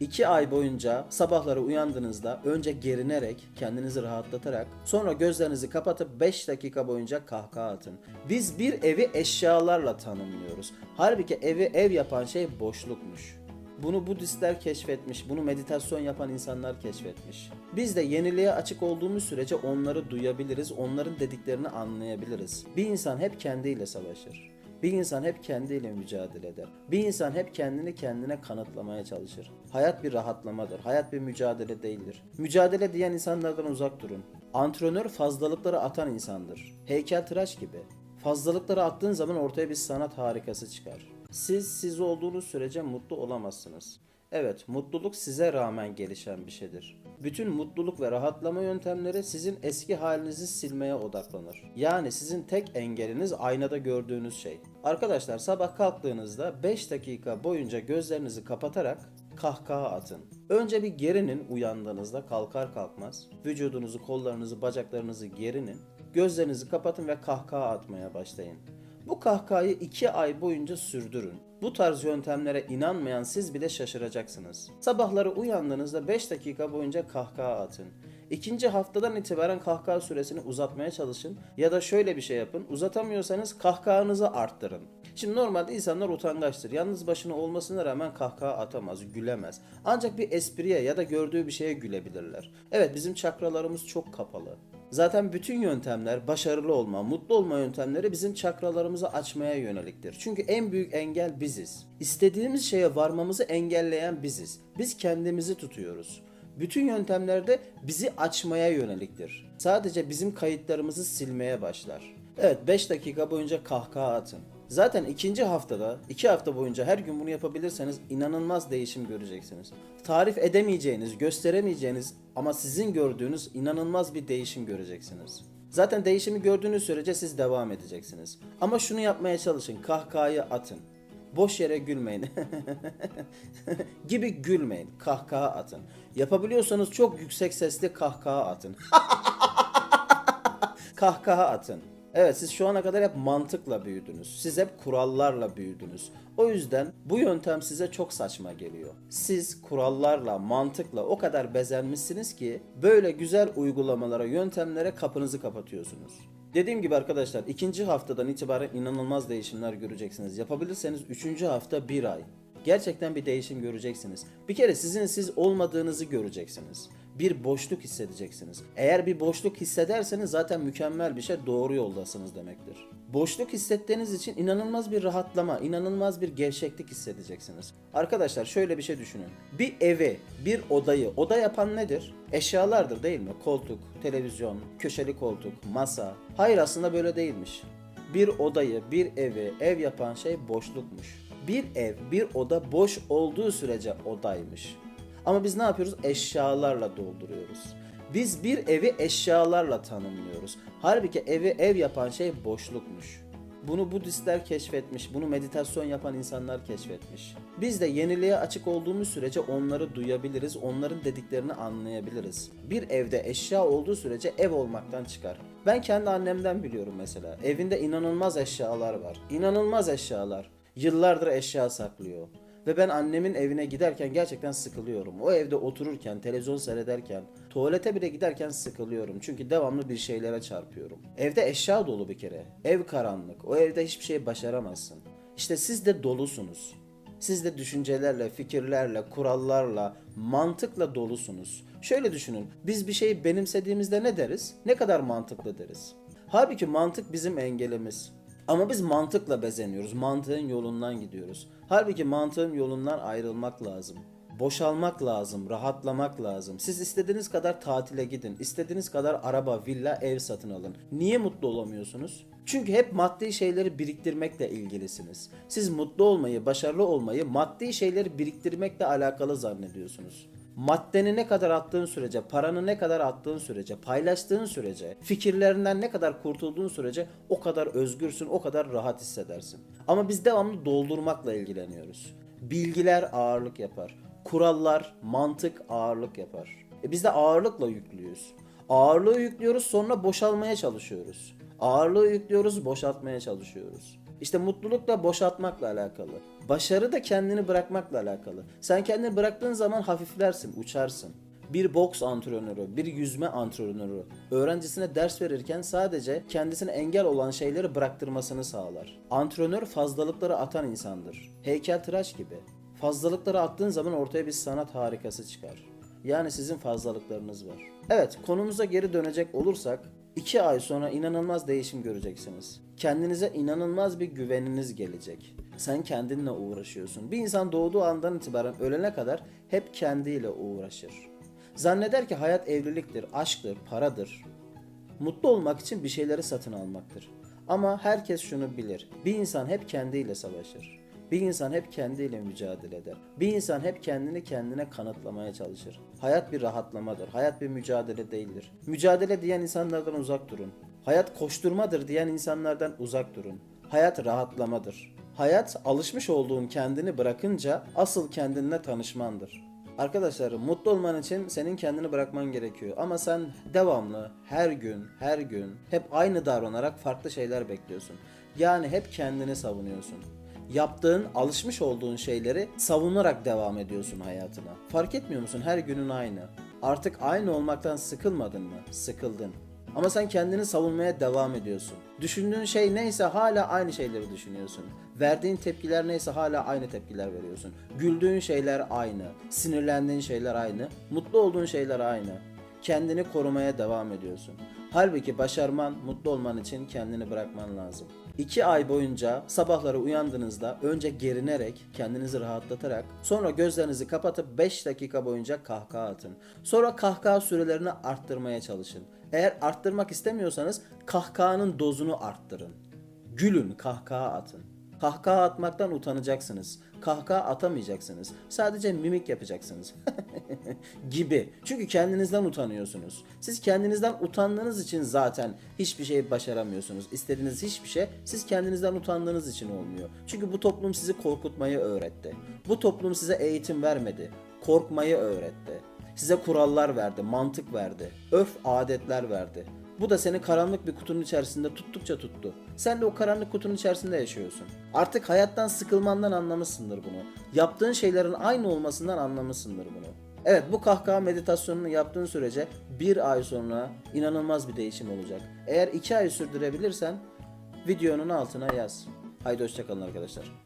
2 ay boyunca sabahları uyandığınızda önce gerinerek, kendinizi rahatlatarak, sonra gözlerinizi kapatıp 5 dakika boyunca kahkaha atın. Biz bir evi eşyalarla tanımlıyoruz. Halbuki evi ev yapan şey boşlukmuş. Bunu Budistler keşfetmiş, bunu meditasyon yapan insanlar keşfetmiş. Biz de yeniliğe açık olduğumuz sürece onları duyabiliriz, onların dediklerini anlayabiliriz. Bir insan hep kendiyle savaşır. Bir insan hep kendiyle mücadele eder. Bir insan hep kendini kendine kanıtlamaya çalışır. Hayat bir rahatlamadır. Hayat bir mücadele değildir. Mücadele diyen insanlardan uzak durun. Antrenör fazlalıkları atan insandır. Heykeltıraş gibi. Fazlalıkları attığın zaman ortaya bir sanat harikası çıkar. Siz siz olduğunuz sürece mutlu olamazsınız. Evet, mutluluk size rağmen gelişen bir şeydir. Bütün mutluluk ve rahatlama yöntemleri sizin eski halinizi silmeye odaklanır. Yani sizin tek engeliniz aynada gördüğünüz şey. Arkadaşlar sabah kalktığınızda 5 dakika boyunca gözlerinizi kapatarak kahkaha atın. Önce bir gerinin uyandığınızda kalkar kalkmaz. Vücudunuzu, kollarınızı, bacaklarınızı gerinin. Gözlerinizi kapatın ve kahkaha atmaya başlayın. Bu kahkahayı 2 ay boyunca sürdürün. Bu tarz yöntemlere inanmayan siz bile şaşıracaksınız. Sabahları uyandığınızda 5 dakika boyunca kahkaha atın. İkinci haftadan itibaren kahkaha süresini uzatmaya çalışın ya da şöyle bir şey yapın. Uzatamıyorsanız kahkahanızı arttırın. Şimdi normalde insanlar utangaçtır. Yalnız başına olmasına rağmen kahkaha atamaz, gülemez. Ancak bir espriye ya da gördüğü bir şeye gülebilirler. Evet bizim çakralarımız çok kapalı. Zaten bütün yöntemler, başarılı olma, mutlu olma yöntemleri bizim çakralarımızı açmaya yöneliktir. Çünkü en büyük engel biziz. İstediğimiz şeye varmamızı engelleyen biziz. Biz kendimizi tutuyoruz. Bütün yöntemlerde bizi açmaya yöneliktir. Sadece bizim kayıtlarımızı silmeye başlar. Evet 5 dakika boyunca kahkaha atın. Zaten ikinci haftada, iki hafta boyunca her gün bunu yapabilirseniz inanılmaz değişim göreceksiniz. Tarif edemeyeceğiniz, gösteremeyeceğiniz ama sizin gördüğünüz inanılmaz bir değişim göreceksiniz. Zaten değişimi gördüğünüz sürece siz devam edeceksiniz. Ama şunu yapmaya çalışın, kahkahayı atın. Boş yere gülmeyin. gibi gülmeyin, kahkaha atın. Yapabiliyorsanız çok yüksek sesli kahkaha atın. kahkaha atın. Evet siz şu ana kadar hep mantıkla büyüdünüz. Siz hep kurallarla büyüdünüz. O yüzden bu yöntem size çok saçma geliyor. Siz kurallarla, mantıkla o kadar bezenmişsiniz ki böyle güzel uygulamalara, yöntemlere kapınızı kapatıyorsunuz. Dediğim gibi arkadaşlar ikinci haftadan itibaren inanılmaz değişimler göreceksiniz. Yapabilirseniz üçüncü hafta bir ay. Gerçekten bir değişim göreceksiniz. Bir kere sizin siz olmadığınızı göreceksiniz. Bir boşluk hissedeceksiniz. Eğer bir boşluk hissederseniz zaten mükemmel bir şey doğru yoldasınız demektir. Boşluk hissettiğiniz için inanılmaz bir rahatlama, inanılmaz bir gevşeklik hissedeceksiniz. Arkadaşlar şöyle bir şey düşünün. Bir evi, bir odayı, oda yapan nedir? Eşyalardır değil mi? Koltuk, televizyon, köşeli koltuk, masa. Hayır aslında böyle değilmiş. Bir odayı, bir evi, ev yapan şey boşlukmuş. Bir ev, bir oda boş olduğu sürece odaymış. Ama biz ne yapıyoruz? Eşyalarla dolduruyoruz. Biz bir evi eşyalarla tanımlıyoruz. Halbuki evi ev yapan şey boşlukmuş. Bunu Budistler keşfetmiş, bunu meditasyon yapan insanlar keşfetmiş. Biz de yeniliğe açık olduğumuz sürece onları duyabiliriz, onların dediklerini anlayabiliriz. Bir evde eşya olduğu sürece ev olmaktan çıkar. Ben kendi annemden biliyorum mesela. Evinde inanılmaz eşyalar var. İnanılmaz eşyalar. Yıllardır eşya saklıyor. Ve ben annemin evine giderken gerçekten sıkılıyorum. O evde otururken, televizyon seyrederken, tuvalete bile giderken sıkılıyorum. Çünkü devamlı bir şeylere çarpıyorum. Evde eşya dolu bir kere. Ev karanlık. O evde hiçbir şey başaramazsın. İşte siz de dolusunuz. Siz de düşüncelerle, fikirlerle, kurallarla, mantıkla dolusunuz. Şöyle düşünün. Biz bir şeyi benimsediğimizde ne deriz? Ne kadar mantıklı deriz. Halbuki mantık bizim engelimiz. Ama biz mantıkla bezeniyoruz. Mantığın yolundan gidiyoruz. Halbuki mantığın yolundan ayrılmak lazım. Boşalmak lazım, rahatlamak lazım. Siz istediğiniz kadar tatile gidin, istediğiniz kadar araba, villa, ev satın alın. Niye mutlu olamıyorsunuz? Çünkü hep maddi şeyleri biriktirmekle ilgilisiniz. Siz mutlu olmayı, başarılı olmayı maddi şeyleri biriktirmekle alakalı zannediyorsunuz. Maddeni ne kadar attığın sürece, paranı ne kadar attığın sürece, paylaştığın sürece, fikirlerinden ne kadar kurtulduğun sürece o kadar özgürsün, o kadar rahat hissedersin. Ama biz devamlı doldurmakla ilgileniyoruz. Bilgiler ağırlık yapar. Kurallar, mantık ağırlık yapar. E biz de ağırlıkla yüklüyoruz. Ağırlığı yüklüyoruz sonra boşalmaya çalışıyoruz. Ağırlığı yüklüyoruz, boşaltmaya çalışıyoruz. İşte mutluluk da boşaltmakla alakalı. Başarı da kendini bırakmakla alakalı. Sen kendini bıraktığın zaman hafiflersin, uçarsın. Bir boks antrenörü, bir yüzme antrenörü öğrencisine ders verirken sadece kendisine engel olan şeyleri bıraktırmasını sağlar. Antrenör fazlalıkları atan insandır. Heykeltıraş gibi. Fazlalıkları attığın zaman ortaya bir sanat harikası çıkar. Yani sizin fazlalıklarınız var. Evet konumuza geri dönecek olursak 2 ay sonra inanılmaz değişim göreceksiniz. Kendinize inanılmaz bir güveniniz gelecek. Sen kendinle uğraşıyorsun. Bir insan doğduğu andan itibaren ölene kadar hep kendiyle uğraşır. Zanneder ki hayat evliliktir, aşktır, paradır. Mutlu olmak için bir şeyleri satın almaktır. Ama herkes şunu bilir. Bir insan hep kendiyle savaşır. Bir insan hep kendiyle mücadele eder. Bir insan hep kendini kendine kanıtlamaya çalışır. Hayat bir rahatlamadır. Hayat bir mücadele değildir. Mücadele diyen insanlardan uzak durun. Hayat koşturmadır diyen insanlardan uzak durun. Hayat rahatlamadır. Hayat alışmış olduğun kendini bırakınca asıl kendinle tanışmandır. Arkadaşlar mutlu olman için senin kendini bırakman gerekiyor. Ama sen devamlı her gün her gün hep aynı davranarak farklı şeyler bekliyorsun. Yani hep kendini savunuyorsun. Yaptığın, alışmış olduğun şeyleri savunarak devam ediyorsun hayatına. Fark etmiyor musun? Her günün aynı. Artık aynı olmaktan sıkılmadın mı? Sıkıldın. Ama sen kendini savunmaya devam ediyorsun. Düşündüğün şey neyse hala aynı şeyleri düşünüyorsun. Verdiğin tepkiler neyse hala aynı tepkiler veriyorsun. Güldüğün şeyler aynı. Sinirlendiğin şeyler aynı. Mutlu olduğun şeyler aynı. Kendini korumaya devam ediyorsun. Halbuki başarman, mutlu olman için kendini bırakman lazım. 2 ay boyunca sabahları uyandığınızda önce gerinerek, kendinizi rahatlatarak, sonra gözlerinizi kapatıp 5 dakika boyunca kahkaha atın. Sonra kahkaha sürelerini arttırmaya çalışın. Eğer arttırmak istemiyorsanız kahkahanın dozunu arttırın. Gülün, kahkaha atın. Kahkaha atmaktan utanacaksınız. Kahkaha atamayacaksınız. Sadece mimik yapacaksınız. gibi. Çünkü kendinizden utanıyorsunuz. Siz kendinizden utandığınız için zaten hiçbir şey başaramıyorsunuz. İstediğiniz hiçbir şey siz kendinizden utandığınız için olmuyor. Çünkü bu toplum sizi korkutmayı öğretti. Bu toplum size eğitim vermedi. Korkmayı öğretti. Size kurallar verdi, mantık verdi, örf adetler verdi. Bu da seni karanlık bir kutunun içerisinde tuttukça tuttu. Sen de o karanlık kutunun içerisinde yaşıyorsun. Artık hayattan sıkılmandan anlamışsındır bunu. Yaptığın şeylerin aynı olmasından anlamışsındır bunu. Evet bu kahkaha meditasyonunu yaptığın sürece bir ay sonra inanılmaz bir değişim olacak. Eğer iki ay sürdürebilirsen videonun altına yaz. Haydi hoşçakalın arkadaşlar.